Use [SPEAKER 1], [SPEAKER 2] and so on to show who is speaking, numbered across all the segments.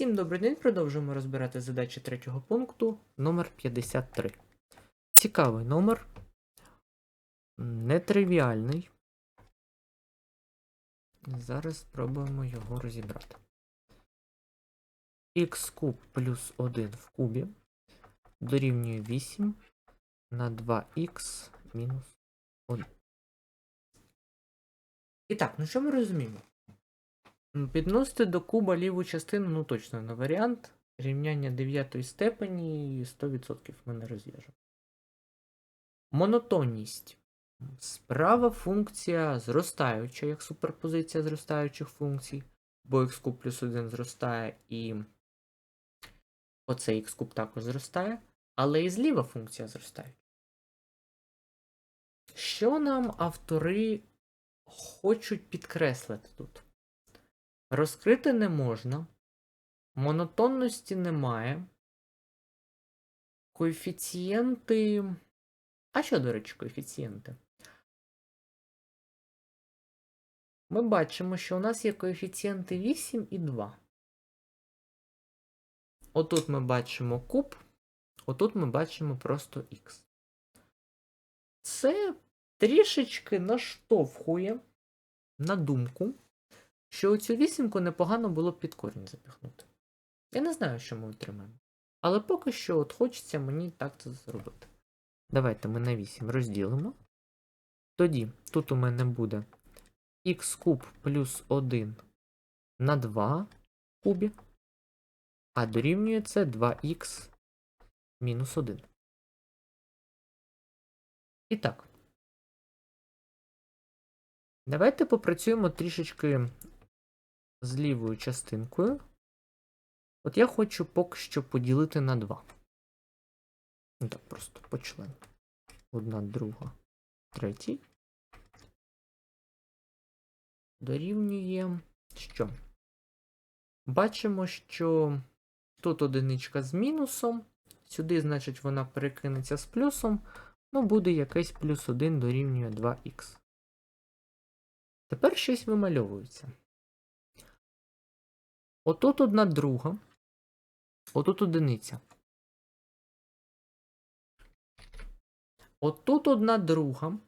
[SPEAKER 1] Всім добрий день, продовжуємо розбирати задачі третього пункту номер 53. Цікавий номер. Нетривіальний. Зараз спробуємо його розібрати. х куб плюс 1 в кубі дорівнює 8 на 2х мінус 1. І так, ну що ми розуміємо? Підносити до куба ліву частину, ну точно не варіант. Рівняння 9 степені 100% ми не розв'яжемо. Монотонність. Справа функція зростаюча, як суперпозиція зростаючих функцій, бо х куб плюс 1 зростає і оцей х куб також зростає, але і зліва функція зростає. Що нам автори хочуть підкреслити тут? Розкрити не можна, монотонності немає. Коефіцієнти. А що, до речі, коефіцієнти? Ми бачимо, що у нас є коефіцієнти 8 і 2. Отут ми бачимо куб, отут ми бачимо просто х. Це трішечки наштовхує на думку, що цю вісімку непогано було б під корінь запіхнути. Я не знаю, що ми отримаємо. Але поки що от хочеться мені так це зробити. Давайте ми на 8 розділимо. Тоді тут у мене буде х куб плюс 1 на 2 кубі, а дорівнює це 2х мінус 1. І так. Давайте попрацюємо трішечки з лівою частинкою. От я хочу поки що поділити на 2. Ну так, просто по члену. Одна, друга, третій. Дорівнює що? Бачимо, що тут одиничка з мінусом. Сюди, значить, вона перекинеться з плюсом. Ну, буде якийсь плюс 1 дорівнює 2х. Тепер щось вимальовується. Отут одна друга. Отут одиниця. Отут одна друга.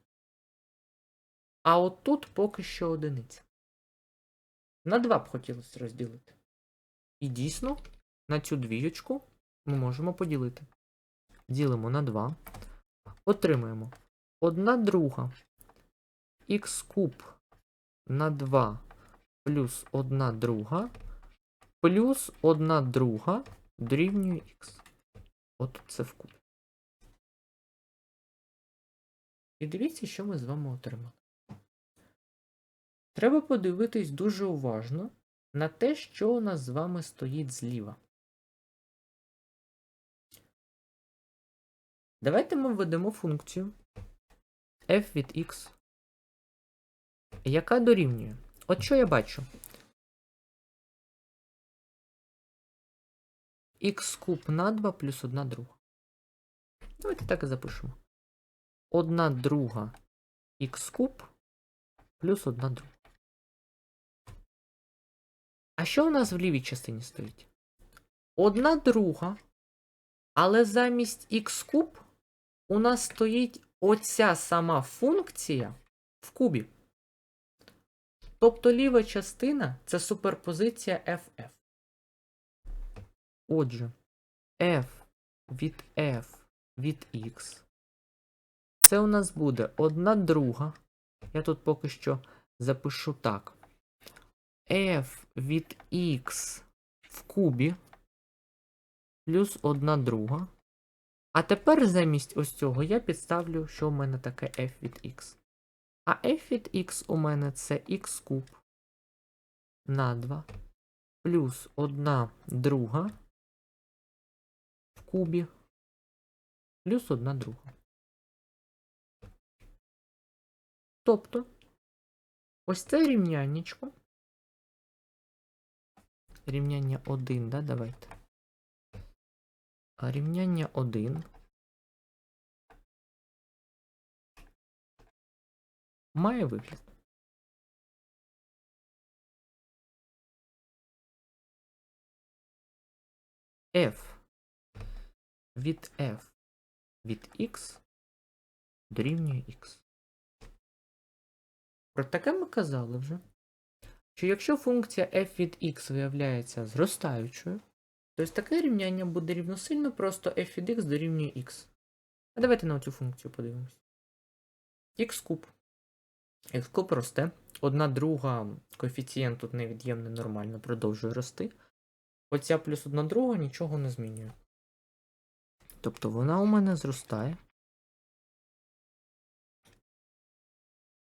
[SPEAKER 1] А отут поки що одиниця. На 2 б хотілося розділити. І дійсно, на цю двієчку ми можемо поділити. Ділимо на 2. Отримаємо 1 друга х куб на 2 плюс 1 друга плюс 1 друга дорівнює х. От це в. І дивіться, що ми з вами отримали. Треба подивитись дуже уважно на те, що у нас з вами стоїть зліва. Давайте ми введемо функцію f від x, яка дорівнює. От що я бачу? Х куб на 2 плюс 1 друга. Давайте так і запишемо. 1 друга х куб плюс 1 друга. А що у нас в лівій частині стоїть? 1 друга, але замість х куб у нас стоїть оця сама функція в кубі. Тобто ліва частина це суперпозиція FF. Отже, f від f від x. Це у нас буде одна друга. Я тут поки що запишу так. f від x в кубі плюс одна друга. А тепер замість ось цього я підставлю, що у мене таке f від x. А f від x у мене це x куб на 2 плюс одна друга в кубі плюс одна друга. Тобто, ось це рівняннячко. Рівняння 1, да, давайте. А рівняння 1 має вигляд. f від f від x дорівнює x. Про таке ми казали вже. Що якщо функція f від x виявляється зростаючою, то ось таке рівняння буде рівносильно просто f від x дорівнює x. А давайте на цю функцію подивимось. x куб. x куб росте. Одна друга коефіцієнт тут невід'ємне нормально продовжує рости. Оця плюс одна друга нічого не змінює. Тобто вона у мене зростає.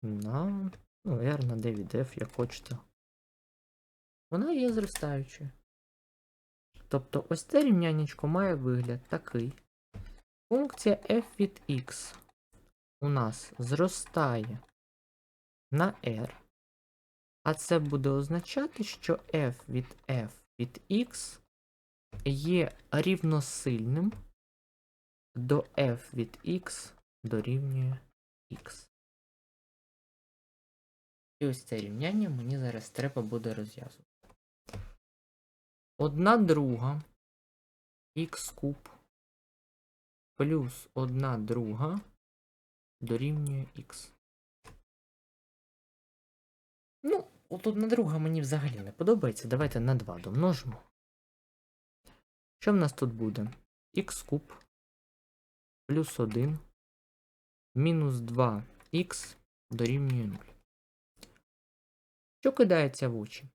[SPEAKER 1] На, ну, R на D від F, як хочете. Вона є зростаючою. Тобто ось це рівнянечко має вигляд такий. Функція f від x у нас зростає на r. А це буде означати, що f від f від x є рівносильним до f від x дорівнює x. І ось це рівняння мені зараз треба буде розв'язувати. Одна друга х куб плюс одна друга дорівнює х. Ну, от одна друга мені взагалі не подобається. Давайте на 2 домножимо. Що в нас тут буде? х куб плюс 1 мінус 2х дорівнює 0. Що кидається в очі?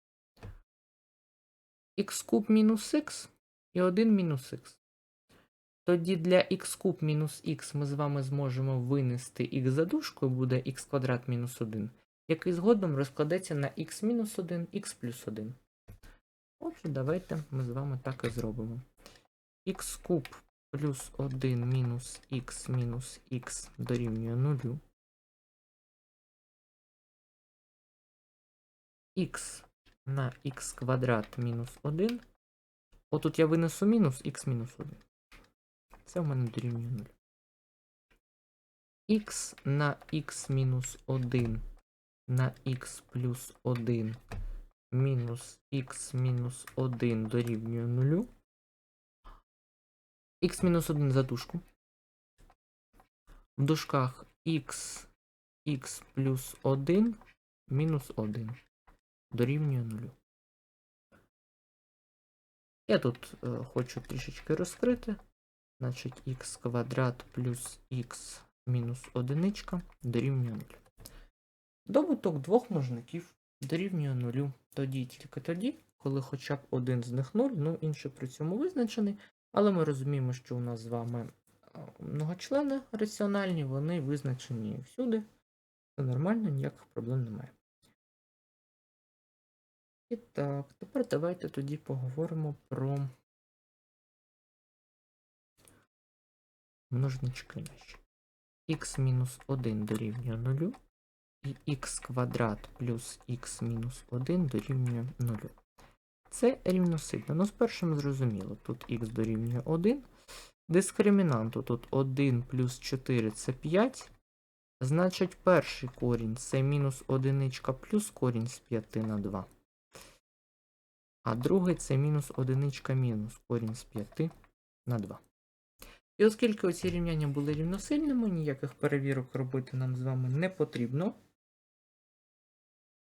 [SPEAKER 1] х куб мінус х і 1 мінус х. Тоді для х куб мінус х ми з вами зможемо винести х за дужкою, буде х квадрат мінус 1, який згодом розкладеться на х мінус 1, х плюс 1. Отже, давайте ми з вами так і зробимо. х куб плюс 1 мінус х мінус х дорівнює 0. х на х квадрат мінус 1. Отут я винесу мінус х мінус 1. Це в мене дорівнює 0. х на х мінус 1 на х плюс 1 мінус х мінус 1 дорівнює 0. Х мінус 1 за дужку. В дужках х, х плюс 1 мінус 1 дорівнює 0. Я тут е, хочу трішечки розкрити. Значить, х квадрат плюс х мінус 1 дорівнює 0. Добуток двох множників дорівнює 0. Тоді тільки тоді, коли хоча б один з них 0, ну інший при цьому визначений. Але ми розуміємо, що у нас з вами многочлени раціональні, вони визначені всюди. Це нормально, ніяких проблем немає. І так, тепер давайте тоді поговоримо про множнички наші. х мінус 1 дорівнює 0 і х квадрат плюс х мінус 1 дорівнює 0. Це рівносильно. Ну, з першим зрозуміло. Тут х дорівнює 1. Дискримінанту тут 1 плюс 4 це 5. Значить, перший корінь це мінус 1 плюс корінь з 5 на 2. А другий це мінус 1 мінус корінь з 5 на 2. І оскільки оці рівняння були рівносильними, ніяких перевірок робити нам з вами не потрібно.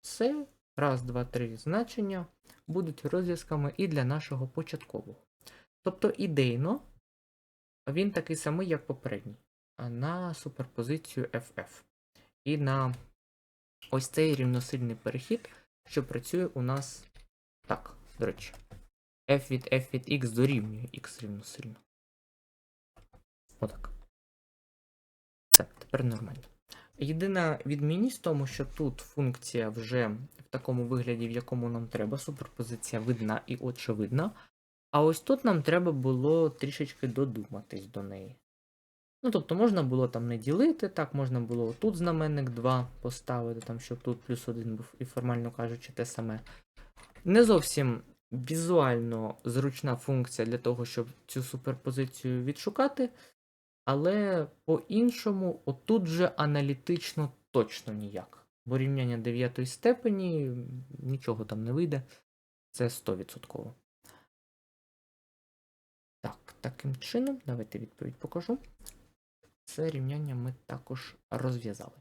[SPEAKER 1] Це раз, два, три значення будуть розв'язками і для нашого початкового. Тобто ідейно він такий самий, як попередній, на суперпозицію FF. І на ось цей рівносильний перехід, що працює у нас так, до речі. f від f від x дорівнює x рівносильно. Отак. Все, тепер нормально. Єдина відмінність в тому, що тут функція вже в такому вигляді, в якому нам треба, суперпозиція видна і очевидна. А ось тут нам треба було трішечки додуматись до неї. Ну, тобто, можна було там не ділити, так, можна було тут знаменник 2 поставити, там, щоб тут плюс 1 був, і формально кажучи, те саме. Не зовсім візуально зручна функція для того, щоб цю суперпозицію відшукати. Але по-іншому, отут же аналітично точно ніяк. Бо рівняння 9 степені нічого там не вийде. Це 100%. Так, таким чином, давайте відповідь покажу. Це рівняння ми також розв'язали.